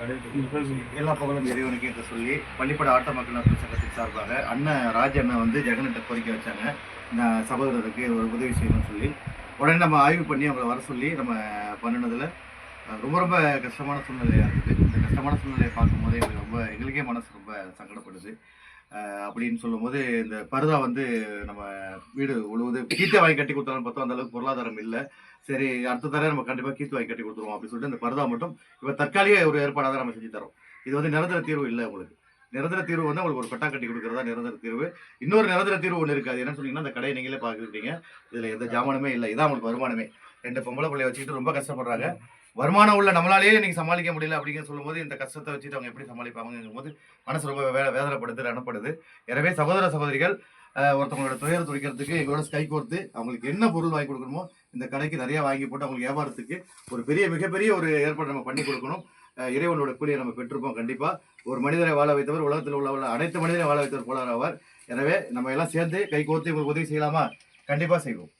எல்லா புகழும் இறைவனுக்கு என்று சொல்லி பள்ளிப்பட ஆட்ட மக்கள் நலன் சங்கத்தின் சார்பாக அண்ணன் ராஜ் அண்ணன் வந்து ஜெகனிட்ட கோரிக்கை வச்சாங்க. இந்த சகோதரருக்கு ஒரு உதவி செய்யணும்னு சொல்லி. உடனே நம்ம ஆய்வு பண்ணி அவங்கள வர சொல்லி நம்ம பண்ணினதில் ரொம்ப ரொம்ப கஷ்டமான சூழ்நிலையாக இருக்குது. இந்த கஷ்டமான சூழ்நிலையை பார்க்கும்போது எங்களுக்கு ரொம்ப எங்களுக்கே மனசு ரொம்ப சங்கடப்படுது. அப்படின்னு சொல்லும்போது இந்த பருதா வந்து நம்ம வீடு உழுவது கீத்த வாங்கி கட்டி கொடுத்தாலும் பார்த்தோம் அந்த அளவுக்கு பொருளாதாரம் இல்லை. சரி அடுத்த தடவை நம்ம கண்டிப்பாக கீத்து வாங்கி கட்டி கொடுத்துருவோம் அப்படின்னு சொல்லிட்டு இந்த பருதா மட்டும் இப்போ தற்காலிக ஒரு ஏற்பாடாக தான் நம்ம செஞ்சு தரோம். இது வந்து நிரந்தர தீர்வு இல்லை உங்களுக்கு. நிரந்தர தீர்வு வந்து உங்களுக்கு ஒரு பட்டா கட்டி கொடுக்குறதா நிரந்தர தீர்வு. இன்னொரு நிரந்தர தீர்வு ஒன்று இருக்காது என்ன என்னன்னு சொன்னீங்கன்னா அந்த கடையை நீங்களே பார்க்குறீங்க இதில் எந்த ஜாமானுமே இல்லை. இதான் உங்களுக்கு வருமானமே. ரெண்டு பொம்பளை பிள்ளைய வச்சுக்கிட்டு ரொம்ப கஷ்டப்படுறாங்க. வருமானம் உள்ள நம்மளாலேயே இன்னைக்கு சமாளிக்க முடியல அப்படிங்கிற சொல்லும்போது இந்த கஷ்டத்தை வச்சுட்டு அவங்க எப்படி சமாளிப்பாங்கங்கும் போது மனசு ரொம்ப வே வேதனைப்படுது ரணப்படுது. எனவே சகோதர சகோதரிகள் ஒருத்தவங்களோட துயரம் துடிக்கிறதுக்கு எங்களோட கை கோர்த்து அவங்களுக்கு என்ன பொருள் வாங்கி கொடுக்கணுமோ இந்த கடைக்கு நிறைய வாங்கி போட்டு அவங்களுக்கு வியாபாரத்துக்கு ஒரு பெரிய மிகப்பெரிய ஒரு ஏற்பாடு நம்ம பண்ணி கொடுக்கணும். இறைவனோட கூலியை நம்ம பெற்றிருப்போம் கண்டிப்பா. ஒரு மனிதரை வாழ வைத்தவர் உலகத்தில் உள்ள அனைத்து மனிதரை வாழ வைத்தவர் போலார் ஆவார். எனவே நம்ம எல்லாம் சேர்ந்து கை கோர்த்து இவங்களுக்கு உதவி செய்யலாமா? கண்டிப்பா செய்வோம்.